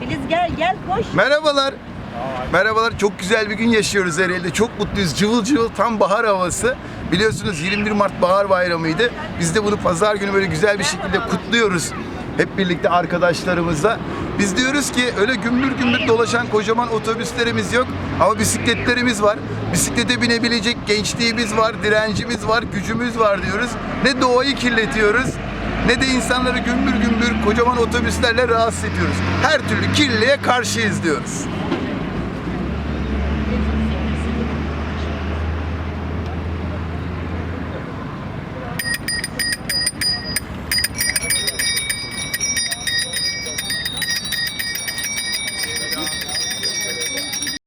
Filiz gel gel koş. Merhabalar. Merhabalar. Çok güzel bir gün yaşıyoruz Ereğli'de. Çok mutluyuz. Cıvıl cıvıl tam bahar havası. Biliyorsunuz 21 Mart Bahar Bayramı'ydı. Biz de bunu pazar günü böyle güzel bir şekilde kutluyoruz. Hep birlikte arkadaşlarımızla. Biz diyoruz ki öyle gümbür gümbür dolaşan kocaman otobüslerimiz yok ama bisikletlerimiz var. Bisiklete binebilecek gençliğimiz var, direncimiz var, gücümüz var diyoruz. Ne doğayı kirletiyoruz ne de insanları gümbür gümbür kocaman otobüslerle rahatsız ediyoruz. Her türlü kirliliğe karşıyız diyoruz.